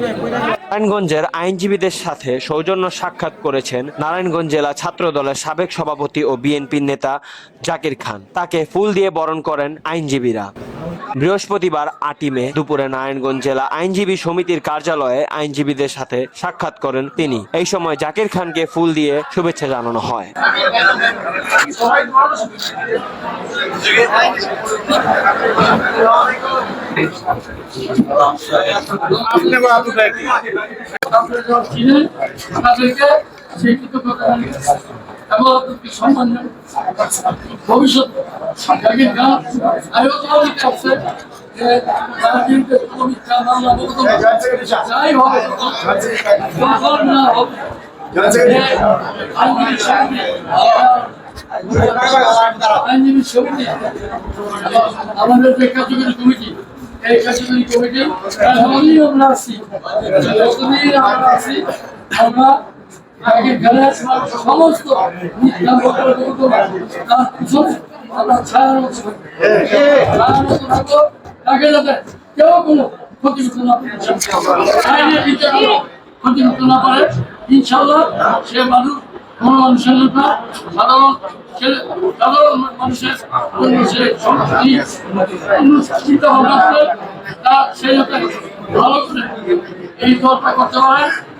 নারায়ণগঞ্জের আইনজীবীদের সাথে সৌজন্য সাক্ষাৎ করেছেন নারায়ণগঞ্জ জেলা ছাত্র দলের সাবেক সভাপতি ও বিএনপির নেতা জাকির খান। তাকে ফুল দিয়ে বরণ করেন আইনজীবীরা। বৃহস্পতিবার আটই মে দুপুরে নারায়ণগঞ্জ জেলা আইনজীবী সমিতির কার্যালয়ে আইনজীবীদের সাথে সাক্ষাৎ করেন তিনি। এই সময় জাকির খানকে ফুল দিয়ে শুভেচ্ছা জানানো হয়। এবং। ভবিষ্যৎ মোকদ্দমা যাই হবে না এবং আমাদের যে কার্যকরী কমিটি এই কার্যকরী কমিটি আমরা আছি আমরা সমস্ত আমরা ছায়ার মতো তাকে যাতে কেউ কোনো ক্ষতি করতে না ক্ষতি করতে না পারে ইনশাল্লাহ সে মানুষ কোন মানুষের নেতা সাধারণ সাধারণ মানুষের সে যাতে ভালো এই দলটা করতে পারে।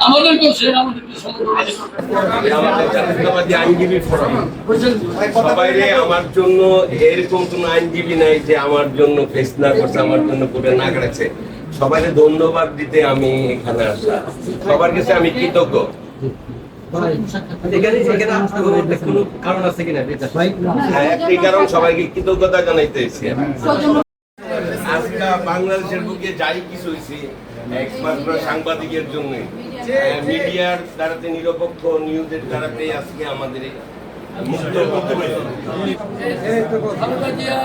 আমাদেরকেও সে আমাদেরকে জাতীয়তাবাদী আইনজীবী ফোরাম? আমার জন্য এরকম কোন আইনজীবী নাই যে আমার জন্য ফেসনা করছে আমার জন্য করে না করেছে। সবাইকে ধন্যবাদ দিতে আমি এখানে আসা। সবার কাছে আমি কৃতজ্ঞ। কারণ আছে কিনা? হ্যাঁ, একটি কারণ সবাইকে কৃতজ্ঞতা জানাইতেছি আজকে বাংলাদেশের বুকে যাই কিছু হয়েছে একমাত্র সাংবাদিকের জন্য মিডিয়ার দ্বারাতে নিরপেক্ষ নিউজের দ্বারাতে আজকে আমাদের খালেদা জিয়া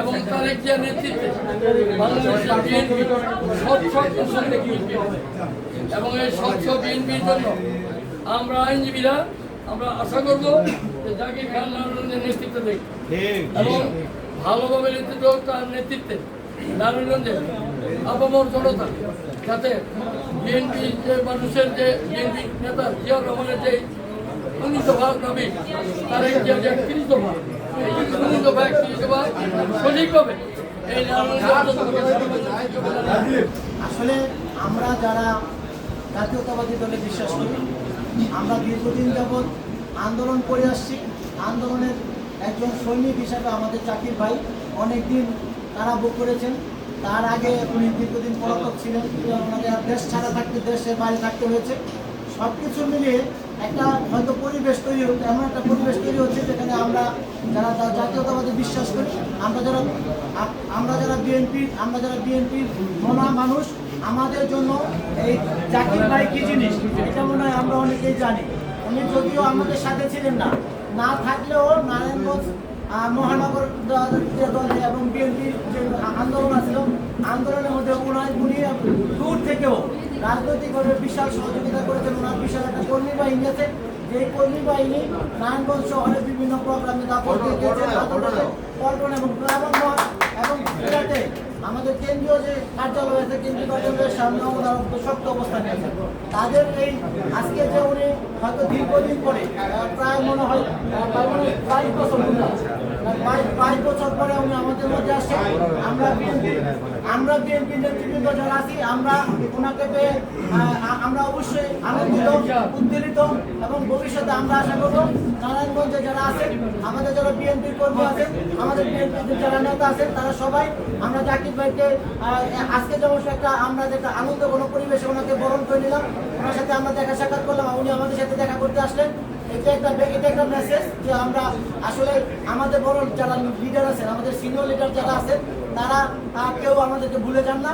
এবং তারেক নেতৃত্বে বাংলাদেশের বিএনপি স্বচ্ছ প্রসঙ্গে এবং এই স্বচ্ছ বিএনপির জন্য আমরা আইনজীবীরা আমরা আশা করব যে জাকির খান নারায়ণের নেতৃত্বে দেখব এবং ভালোভাবে নেতৃত্ব তার নেতৃত্বে নারায়ণগঞ্জে আপামর জনতা, যাতে বিএনপি যে মানুষের যে বিএনপি নেতা জিয়াউর রহমানের যে উনিশ দফা দাবি, তার এই যে একত্রিশ দফা সঠিকভাবে আসলে আমরা যারা জাতীয়তাবাদী দলে বিশ্বাস করি, আমরা দীর্ঘদিন যাবৎ আন্দোলন করে আসছি। আন্দোলনের একজন সৈনিক হিসাবে আমাদের চাকির ভাই অনেকদিন তারা বুক করেছেন। তার আগে উনি দীর্ঘদিন পলাতক ছিলেন আমাদের দেশ ছাড়া থাকতে দেশের বাইরে থাকতে হয়েছে। সব কিছু মিলিয়ে একটা হয়তো পরিবেশ তৈরি হচ্ছে এমন একটা পরিবেশ তৈরি হচ্ছে যেখানে আমরা যারা জাতীয়তাবাদে বিশ্বাস করি, আমরা যারা আমরা যারা বিএনপি, আমরা যারা বিএনপির মনা মানুষ, আমাদের জন্য এই জাকির ভাই কি জিনিস? এটা মনে হয় আমরা অনেকেই জানি। উনি যদিও আমাদের সাথে ছিলেন না না থাকলেও নারায়ণগঞ্জ মহানগর দল এবং বিএনপির যে আন্দোলন আছিল আন্দোলনের মধ্যে উনি উনি দূর থেকেও রাজনৈতিকভাবে বিশাল সহযোগিতা করেছেন। ওনার বিশাল একটা কর্মী বাহিনী আছে। যে কর্মী বাহিনী নারায়ণগঞ্জ শহরের বিভিন্ন প্রোগ্রামে পল্টন এবং গ্রামগঞ্জ এবং বিরাটে আমাদের কেন্দ্রীয় যে কার্যালয় আছে কেন্দ্রীয় কার্যালয়ের সামনে ওনারা শক্ত অবস্থান নিয়েছেন তাদের এই আজকে যে উনি হয়তো দীর্ঘদিন পরে প্রায় মনে হয় প্রায় বছর মনে হয়। বাইশ বাইশ বছর পরে উনি আমাদের মধ্যে আসছেন আমরা বিএনপি আমরা বিএনপি নেতৃবৃন্দ যারা আছি, আমরা ওনাকে পেয়ে আমরা অবশ্যই আনন্দিত, উদ্বেলিত এবং ভবিষ্যতে আমরা আশা করব নারায়ণগঞ্জে যারা আছেন, আমাদের যারা বিএনপির কর্মী আছেন, আমাদের বিএনপির যারা নেতা আছেন, তারা সবাই, আমরা জাকির ভাইকে আজকে যেমন একটা, আমরা যেটা আনন্দ কোনো পরিবেশে ওনাকে বরণ করে নিলাম, ওনার সাথে আমরা দেখা সাক্ষাৎ করলাম, উনি আমাদের সাথে দেখা করতে আসলেন। এটা একটা একটা মেসেজ যে আমরা আসলে আমাদের বড় যারা লিডার আছেন আমাদের সিনিয়র লিডার যারা আছেন তারা কেউ আমাদেরকে ভুলে যান না